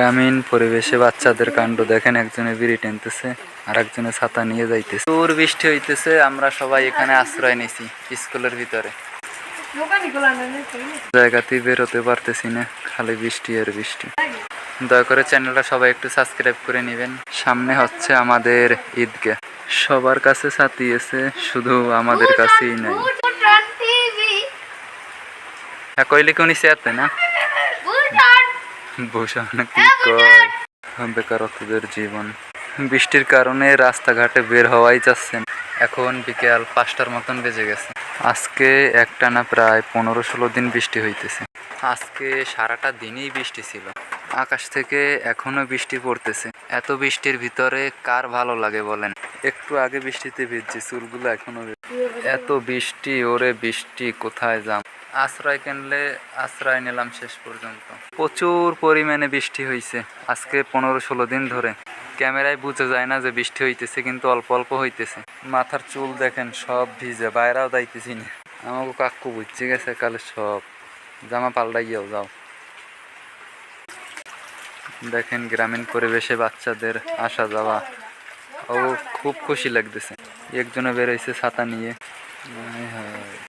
গ্রামীণ পরিবেশে বাচ্চাদের কাণ্ড দেখেন, একজনে বিড়ি টেনতেছে আর একজনে ছাতা নিয়ে যাইতেছে। তোর বৃষ্টি হইতেছে, আমরা সবাই এখানে আশ্রয় নিছি স্কুলের ভিতরে। জায়গাতেই বেরোতে পারতেছি না, খালি বৃষ্টি আর বৃষ্টি। দয়া করে চ্যানেলটা সবাই একটু সাবস্ক্রাইব করে নেবেন। সামনে হচ্ছে আমাদের ঈদগাহ। সবার কাছে ছাতি আছে, শুধু আমাদের কাছেই নাই। হ্যাঁ কইলে কোনি চেয়াতে না ভূষণ কি বেকারত্বদের জীবন। বৃষ্টির কারণে রাস্তাঘাটে বের হওয়াই যাচ্ছেন। এখন বিকেল পাঁচটার মতন বেজে গেছে। আজকে একটানা প্রায় পনেরো ষোলো দিন বৃষ্টি হইতেছে। আজকে সারাটা দিনই বৃষ্টি ছিল। আকাশ থেকে এখনও বৃষ্টি পড়তেছে। এত বৃষ্টির ভিতরে কার ভালো লাগে বলেন? একটু আগে বৃষ্টিতে ভিজছি, চুলগুলো এখনও এত বৃষ্টি, ওরে বৃষ্টি, কোথায় যাম? আশ্রয় কিনলে আশ্রয় নিলাম শেষ পর্যন্ত। প্রচুর পরিমাণে বৃষ্টি হয়েছে আজকে পনেরো ষোলো দিন ধরে। ক্যামেরায় বোঝা যায় না যে বৃষ্টি হইতেছে কিন্তু অল্প অল্প হইতেছে। মাথার চুল দেখেন, সব ভিজে, বাইরেও যাইতেছি না। আমাকে কাকু বুঝছে গেছে, কালে সব। জামা পাল্টাইয়াও যাও। দেখেন গ্রামীণ পরিবেশে বাচ্চাদের আসা যাওয়া। ও খুব খুশি লাগতেছে। একজনে বেরোইছে ছাতা নিয়ে। হায়।